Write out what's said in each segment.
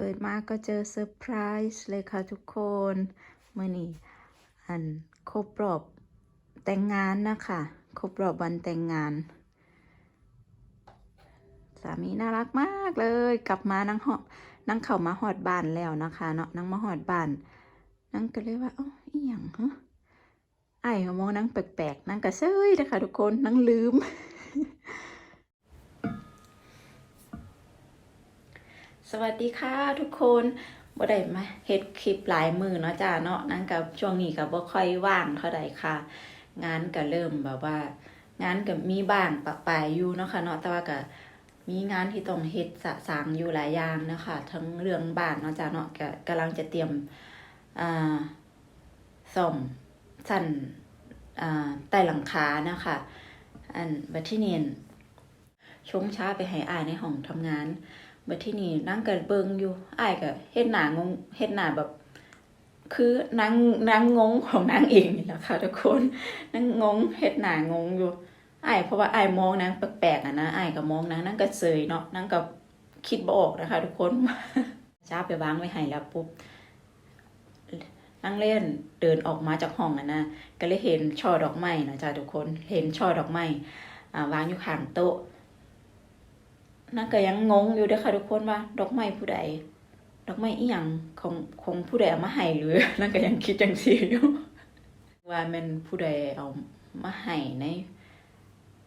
เปิดมาก็เจอเซอร์ไพรส์เลยค่ะทุกคนเมื่อนี้อันครบรอบแต่งงานนะคะครบรอบวันแต่งงาน สามีน่ารักมากเลย กลับมานั่งหอนั่งเข้ามาหอดบ้านแล้วนะคะเนาะนั่งมาหอดบ้านนั่งก็เลยว่าอ๋ออีหยังฮะไอ้ายก็มองนั่งแปลกๆนั่งก็เซยนะคะทุกคนนั่งลืม สวัสดีค่ะทุกคนบ่ได้มาเฮ็ดคลิปหลายมือเนาะจ้าเนาะนั่นกับช่วงนี้ก็บ่ค่อยว่างเท่าใดค่ะ งานก็เริ่มแบบว่า งานก็มีบ้างปะปายอยู่เนาะค่ะเนาะแต่ว่าก็มีงานที่ต้องเฮ็ดสะสางอยู่หลายอย่างนะคะทั้งเรื่องบ้านเนาะจ้าเนาะก็กำลังจะเตรียมอ่าซ่อมสั่นอ่าใต้หลังคานะคะอันบัดที่เนี่ชงช้าไปให้อายในห้องทำงาน บัดที่นี่นั่งกันเบิงอยู่อ้ายก็เฮ็ดหน้างงเฮ็ดหน้าแบบ คือนางนางงงของนางเองนี่แหละค่ะทุกคนนางงงเฮ็ดหน้างงอยู่ไอ้เพราะว่าไอ้มองนางแปลกๆอะนะไอ้ก็มองนางนางก็เซยเนาะนางก็คิดบ่ออกนะคะ ทุกคนจ้าไปวางไว้ให้แล้วปุ๊บนั่งเล่นเดินออกมาจากห้องอะนะก็เลยเห็นช่อดอกไม้นะจ้าทุกคนเห็นช่อดอกไม้อ่วางอยู่ข้างโต๊ะ นั่นก็ยังงงอยู่เด้อค่ะทุกคนว่า ดอกไม้ผู้ใด ดอกไม้อีหยังของของผู้ใดเอามาให้หรือนั่นก็ยังคิดจังซี่อยู่ว่ามันผู้ใดเอามาให้ใน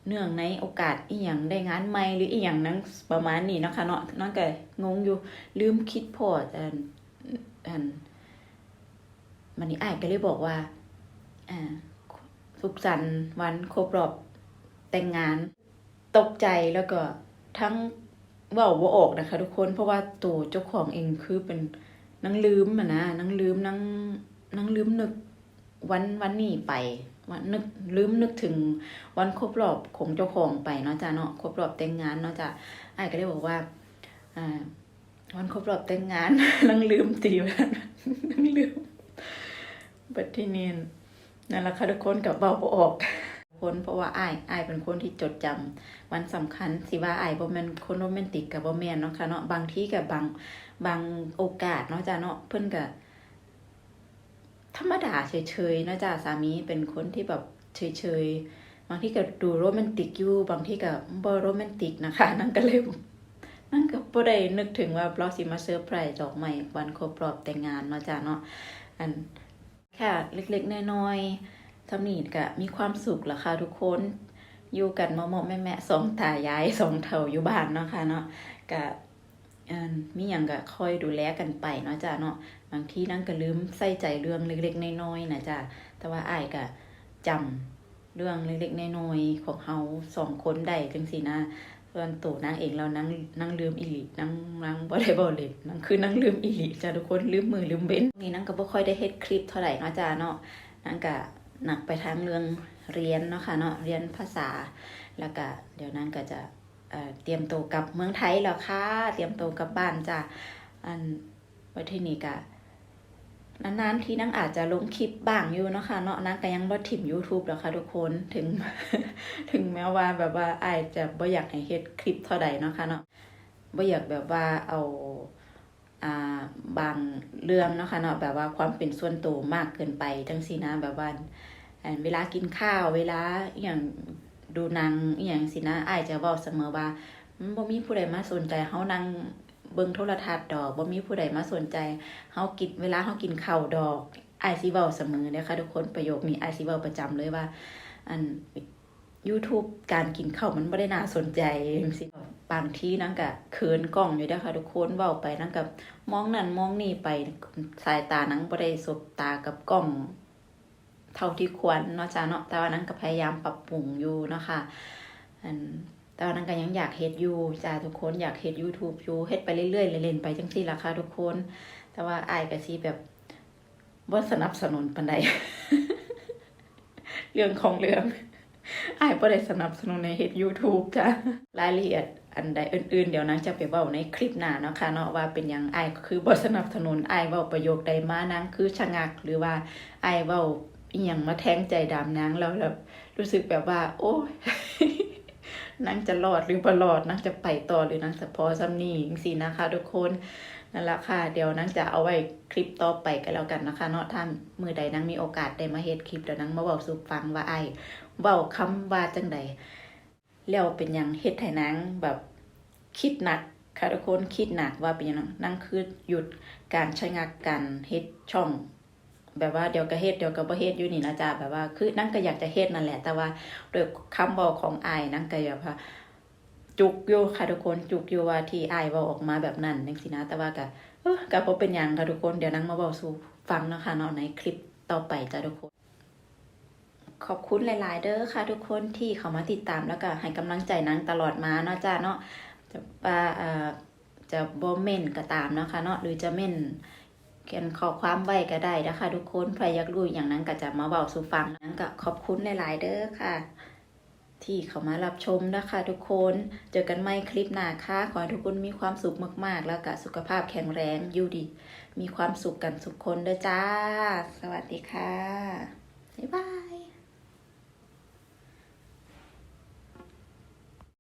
เนื่องในโอกาสอีหยังได้งานใหม่หรืออีหยังนั้นประมาณนี้นะคะเนาะนั่นก็งงอยู่ลืมคิดพอดอันอันมันนี้อ้ายก็เลยบอกว่าอ่าสุขสันต์วันครบรอบแต่งงาน ตกใจแล้วก็ ทั้งเว่าบ่ออกนะคะ ทุกคนเพราะว่าตัวเจ้าของเองคือเป็นนังลืมอะนะนังลืมนังนังลืมนึกวันวันนี้ไปวันนึกลืมนึกถึงวันครบรอบของเจ้าของไปเนาะจ้ะเนาะครบรอบแต่งงานเนาะจ้ะอ้ก็เลยบอกว่าอ่าวันครบรอบแต่งงาน นังลืมตีวันนังลืมบัดที่นี่นั่นแหละค่ะทุกคนกับเบาบ่ออก คนเพราะว่าอ้ายอ้ายเป็นคนที่จดจำวันสำคัญสิว่าอายบ่แม่นคนโรแมนติกกับบ่แม่นเนาะค่ะเนาะบางที่กับบางบางโอกาสเนาะจ้ะเนาะเพิ่นก็ธรรมดาเฉยๆเนาะจ้ะสามีเป็นคนที่แบบเฉยๆบางที่ก็ดูโรแมนติกอยู่บางที่ก็บ่โรแมนติกนะคะนั่นก็เลยนั่นก็บ่ได้นึกถึงว่าเราสิมาเซอร์ไพรส์ดอกไม้วันครบรอบแต่งงานเนาะจ้ะเนาะอันแค่เล็กๆน้อยๆ ทำนี่ก็มีความสุขล่ะค่ะทุกคน อยู่กันมาหมอแม่แม่สองตายายสองเถ่าอยู่บ้านเนาะค่ะเนาะก็มีอย่างก็คอยดูแลกันไปเนาะจ้ะเนาะบางทีนั่งก็ลืมใส่ใจเรื่องเล็กๆน้อยๆนะจ้ะแต่ว่าอ้ายก็จำเรื่องเล็กๆน้อยๆของเฮาสองคนได้จังซี่นะส่วนตัวนางเองเรานั่งนั่งลืมอีหลีนั่งนั่งบ่ได้บ่เลยนั่งคือนั่งลืมอีหลีจ้ะทุกคนลืมมือลืมเบ้นนี่นั่งก็บ่ค่อยได้เฮ็ดคลิปเท่าไหร่เนาะจ้ะเนาะนั่งก็ หนักไปทางเรื่องเรียนเนาะค่ะเนาะเรียนภาษาแล้วก็เดี๋ยวนั้นก็จะเเตรียมตัวกับเมืองไทยแล้วค่ะ เตรียมตัวกับบ้านจ้ะอันวันที่นี้ก็นานๆที่นั่งอาจจะลงคลิปบ้างอยู่เนาะค่ะเนาะนั่งก็ยังบ่ถิ่ม YouTube แล้วค่ะทุกคนถึง ถึงแม้ว่าแบบว่าอายจะบ่อยากให้เฮ็ดคลิปเท่าใดเนาะค่ะเนาะบ่อยากแบบว่าเอาอ่าบางเรื่องเนาะค่ะเนาะแบบว่าความเป็นส่วนตัวมากเกินไปจังซี่นะแบบว่า เวลากินข้าว เวลาอย่างดูนังอย่างสินะอายจะบอกเสมอว่ามันบ่มีผู้ใดมาสนใจเฮานั่งเบิ่งโทรทัศน์ดอกบ่มีผู้ใดมาสนใจเฮากินเวลาเฮากินข้าวดอกอายสิเว้าเสมอเด้ค่ะทุกคนประโยคนี้อายสิเว้าประจำเลยว่า อัน YouTube การกินข้าวมันบ่ได้น่าสนใจจังซี่บางทีนั่งก็เขินกล้องอยู่เด้อค่ะทุกคนเว้าไปนั่งก็มองนั่นมองนี่ไปสายตานั่งบ่ได้สบตากับกล้อง เท่าที่ควรเนาะจ้าเนาะแต่ว่านั้นก็พยายามปรับปรุงอยู่เนาะค่ะอันแต่ว่านั้นก็ยังอยากเฮ็ดอยู่จ้าทุกคนอยากเฮ็ด YouTube อยู่เฮ็ดไปเรื่อยๆเล่นๆไปจังซี่ล่ะค่ะทุกคน แต่ว่าอายก็สิแบบบ่สนับสนุนปานใดเรื่องของเรื่องอายบ่ได้สนับสนุนในเฮ็ด YouTube จ้ะรายละเอียดอันใดอื่น ๆ เดี๋ยวนั้นจะไปเว้าในคลิปหน้าเนาะค่ะเนาะว่าเป็นหยังอายก็คือบ่สนับสนุนอายเว้าประโยคใดมานั้นคือชะงัก หรือว่าอายเว้า อีหยังมาแทงใจดำนางแล้วแบบรู้สึกแบบว่า โอ้ยนางจะรอดหรือบ่รอดนางจะไปต่อหรือนางจะพอซ้ำนี่จังซี่นะคะ ทุกคนนั่นแหละค่ะ เดี๋ยวนางจะเอาไว้คลิปต่อไปกันแล้วกันนะคะ เนาะถ้ามือใดนางมีโอกาสได้มาเฮ็ดคลิปเดี๋ยวนางมาเว้าสู่ฟังว่าไอ้เว้าคำว่าจังใดแล้วเป็นยังเฮ็ดให้นางแบบคิดหนักค่ะทุกคนคิดหนักว่าเป็นยังนางคือหยุดการใช้งานการเฮ็ดช่อง แบบว่าเดี๋ยวก็เฮ็ดเดี๋ยวก็บ่เฮ็ดอยู่นี่นะจ๊ะแบบว่าคือนั่งก็อยากจะเฮ็ดนั่นแหละ แต่ว่าโดยคำบอกของอายนั่งก็อยากว่าจุกอยู่ค่ะทุกคนจุกอยู่ว่าที่อายเว้าออกมาแบบนั้นจังซี่นะ แต่ว่าก็เออก็บ่เป็นหยังค่ะทุกคนเดี๋ยวนั่งมาเว้าสู่ฟังนะคะเนาะในคลิปต่อไปจ้ะทุกคน ขอบคุณหลาย ๆ เด้อค่ะ ทุกคนที่เข้ามาติดตามแล้วก็ให้กำลังใจนังตลอดมาเนาะจ้าเนาะจะว่าเอ่อจะบ่เม่นก็ตามเนาะค่ะเนาะหรือจะเม่น เขียนข้อความไว้ก็ได้นะคะทุกคนใครอยากรู้อย่างนั้นก็จะมาเบาสู่ฟังนั้นก็ขอบคุณหลายๆเด้อค่ะ ที่เข้ามารับชมนะคะ ทุกคนเจอกันใหม่คลิปหน้าค่ะขอให้ทุกคนมีความสุขมากๆ แล้วก็สุขภาพแข็งแรงอยู่ดี มีความสุขกันทุกคนเด้อจ้า สวัสดีค่ะบ๊ายบาย